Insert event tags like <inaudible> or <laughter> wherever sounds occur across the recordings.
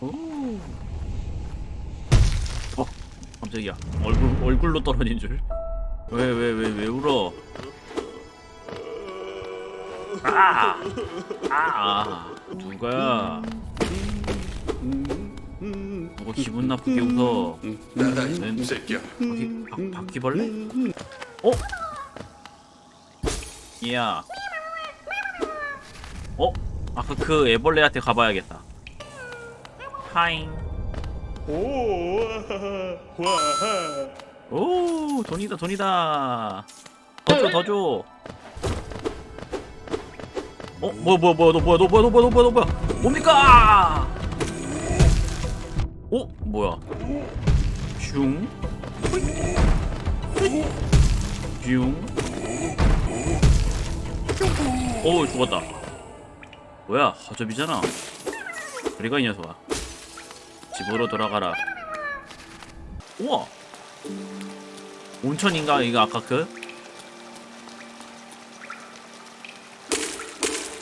오. 어, 깜짝이야. 얼굴 얼굴로 떨어진 줄. 왜 왜 왜 왜 울어? 아, 아, 아, 누가야? 누가 기분 나쁘게 웃어? 는 새끼야. 바퀴 바, 바퀴벌레? 어? 이야. 어? 아까 그 애벌레한테 가봐야겠다. 하잉. 오, <laughs> 와, 오 돈이다 돈이다 더 줘 더 줘 어? 뭐야 뭐야 뭐야 너 뭐야 너 뭐야 너 뭐야 너 뭐야 너 뭐야 뭡니까 어? 뭐야 슝 슝. 오 죽었다 뭐야 허접이잖아 그리가 이 녀석아 집으로 돌아가라 우와 온천인가 이거 아까 그?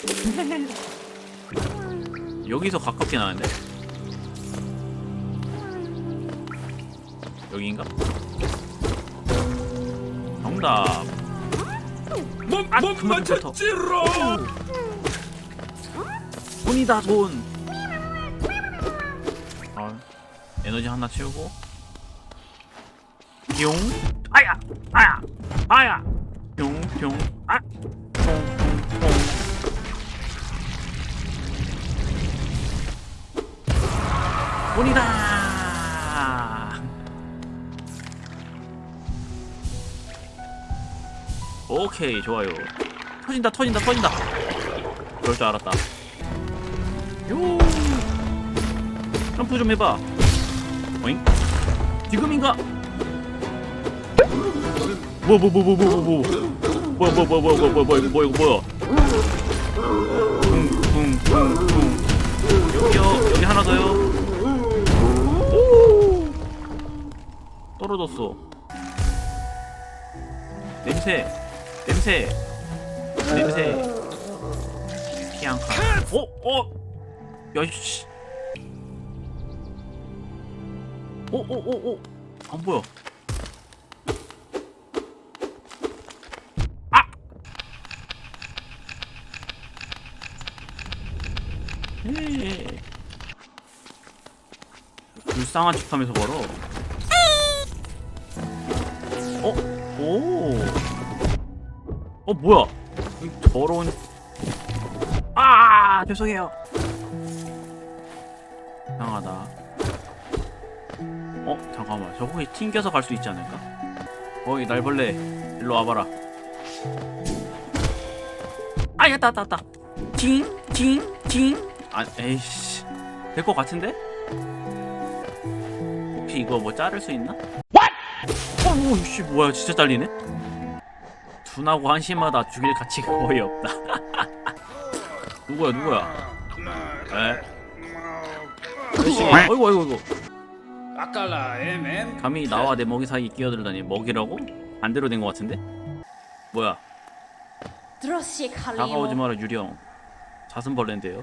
<laughs> 여기서 가깝게 나는데? 여기인가? 정답. 못, 아, 못 맞췄지로. 돈이다 돈. 에너지 하나 채우고. 뿅. 아야, 아야, 아야. 뿅, 뿅, 아. 퐁, 퐁, 퐁. 돈이다. 오케이 좋아요. 터진다 터진다 터진다. 그럴 줄 알았다. 요. 점프 좀 해봐. 어잉? 지금인가? 뭐 뭐 뭐 뭐 뭐 뭐 뭐야 뭐야 뭐야 뭐야 뭐야 뭐야 이거 뭐야 이거 뭐야 붕붕붕붕 여기요 여기 하나 더요 오 떨어졌어 냄새 냄새 냄새 피앙카 어? 어? 야씨 오오오오 안 보여. 아! 에이. 불쌍한 척하면서 걸어. 어? 오. 어 뭐야? 이 더러운. 아 죄송해요. 이상하다. 어 잠깐만 저 거기 튕겨서 갈 수 있지 않을까? 어이 날벌레 일로 와봐라. 아 야 따 따 따. 징징징. 아 에이씨 될 것 같은데? 혹시 이거 뭐 자를 수 있나? What? 어우 씨 뭐야 진짜 잘리네? 둔하고 한심하다 죽일 가치가 <laughs> 거의 없다. <laughs> 누구야 누구야? 에? 아저씨 어이구 어이구 어이구 아까라, 에맨. 감히 나와 내 먹이 사이 끼어들다니 먹이라고? 반대로 된 것 같은데? 뭐야 드러시 칼리오 다가오지 마라 유령 사슴벌레인데요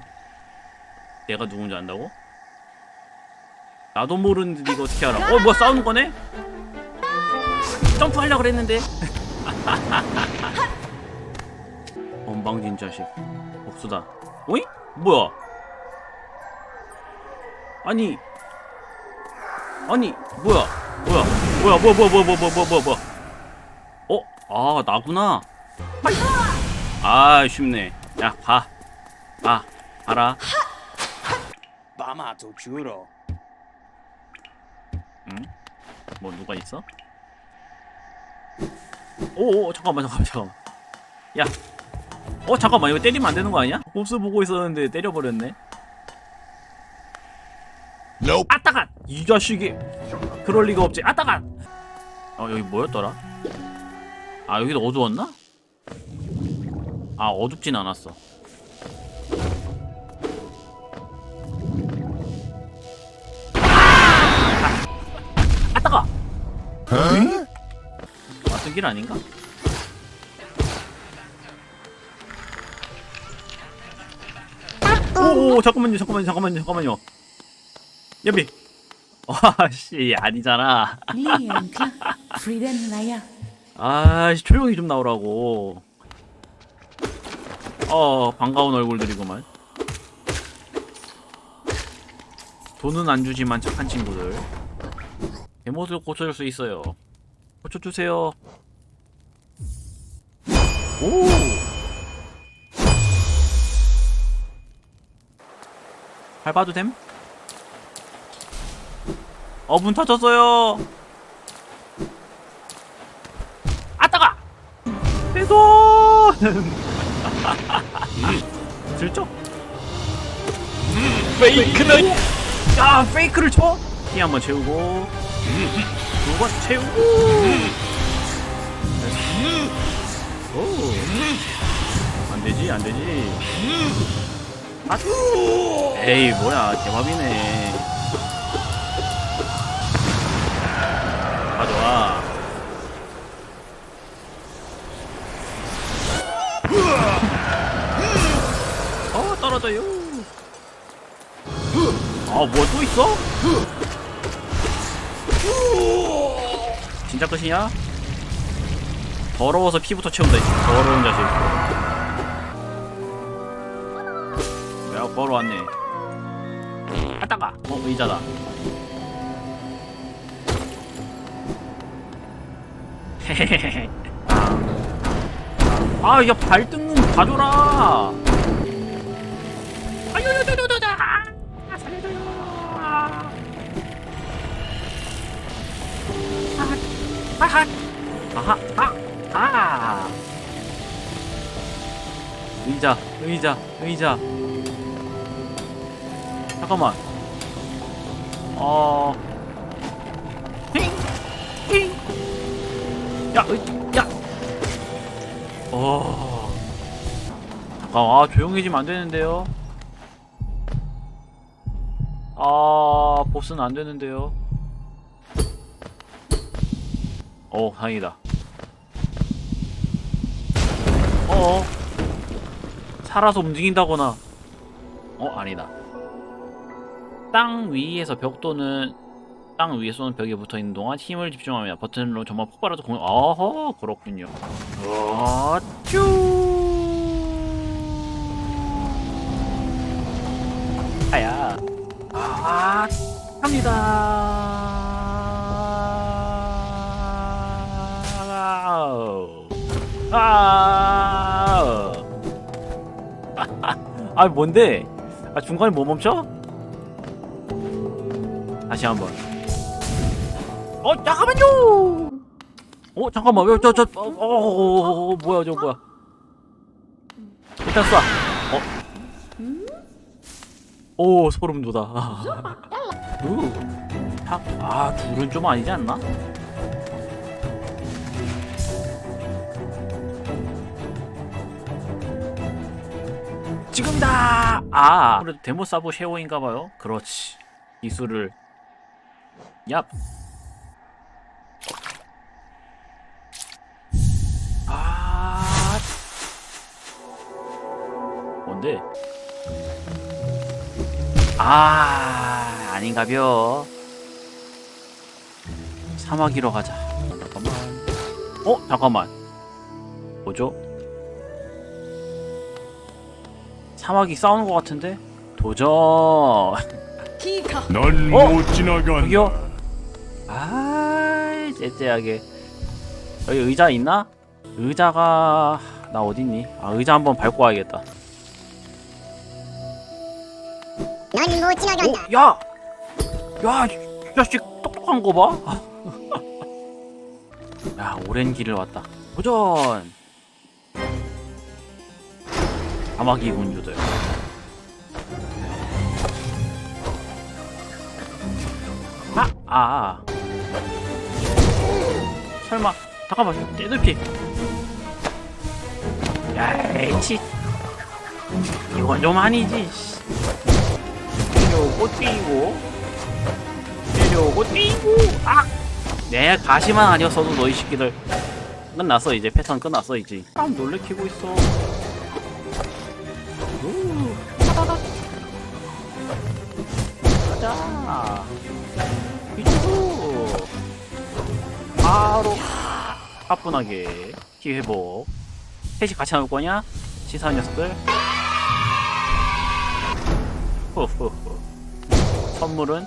내가 누군지 안다고? 나도 모르는데 이거 어떻게 알아 어 뭐야 싸우는 거네? 점프하려고 그랬는데 <laughs> 건방진 자식 복수다 오잉? 뭐야 아니 아니 뭐야? 뭐야? 뭐야? 뭐야? 뭐야? 뭐야? 뭐야? 뭐야? 뭐야? 뭐야 어? 아 나구나. 아 쉽네. 야 봐. 봐. 봐라. 마마도 주로. 뭐 누가 있어? 오오 잠깐만 잠깐만 잠깐만. 야. 어 잠깐만. 이거 때리면 안 되는 거 아니야? 몹스 보고 있었는데 때려버렸네 Nope. 아따가 이 자식이 그럴 리가 없지 아따가 어 여기 뭐였더라? 아 여기도 어두웠나? 아 어둡진 않았어 아 따가 맞은 길 아닌가? 오 오 잠깐만요 잠깐만요 잠깐만요 잠깐만요 연비. 와씨 아니잖아. 아 조용히 좀 나오라고. 어 반가운 얼굴들이구만. 돈은 안 주지만 착한 친구들. 대모도 고쳐줄 수 있어요. 고쳐주세요. 오! 밟아도 됨? 어 문 터졌어요. 아 따가! 내 손! <laughs> 슬쩍. 페이크는 야 페이크를 쳐? 피 한번 채우고. 두번 채우고. 오. 안 되지 안 되지. 아 에이 뭐야. 개밥이네 가져와. 어 떨어져요. 아뭐 또 있어? 진짜 끝이냐? 더러워서 피부터 채운다 이 더러운 자식. 야 걸어왔네. 아 따가. 어 의자다 <laughs> 아야 발등문 가져라. 아유유유유유다 살려줘요 아하 아하 아하 아 의자 의자 의자 잠깐만 어 힝! 야, 의, 야! 어. 잠깐, 아, 조용해지면 안 되는데요? 아, 보스는 안 되는데요? 어, 다행이다. 어, 살아서 움직인다거나. 어, 아니다. 땅 위에서 벽 또는 땅 위에 쏘는 벽에 붙어 있는 동안 힘을 집중하며 버튼으로 정말 폭발해서 공. 어허 그렇군요. 어, 쭈. 아야. 아, 갑니다. 아. <laughs> 아, 뭔데? 아, 중간에 뭐 멈춰? 다시 한번. 어 잠깐만요. 어 잠깐만 왜 저저 어, 어, 어, 어, 뭐야 저 뭐야? 일단 쏴. 어. 오 소름 돋아. <laughs> 아 둘은 좀 아니지 않나? 지금이다. 아 그래도 데모 사보 쉐오인가봐요. 그렇지. 기술을 얍. 뭔데? 아, 아닌가벼. 사마귀로 가자. 잠깐만. 어, 잠깐만. 뭐죠? 사마귀 싸우는 것 같은데? 도전. キーカ넌 어? 못 지나간다. 저기요. 아, 째째하게. 여기 의자 있나? 의자가 나 어딨니? 아, 의자 한번 밟고 와야겠다. 넌못 지나간다. 어, 야, 야, 이 자식 똑똑한 거 봐. <laughs> 야, 오랜 길을 왔다. 도전. 사마귀 군주들. 아, 아. 설마 잠깐만 떼들피 야이치 이건 좀 아니지 씨. 때려오고 뛰고 때려오고 뛰고 아! 내 가시만 아니었어도 너희 새끼들 끝났어 이제 패턴 끝났어 이제 깜 놀래키고 있어 우, 따다닥. 가자. 이쪽. 바로 가뿐하게 키 회복. 셋이 같이 나올 거냐? 치사한 녀석들. 후후후. <laughs> 선물은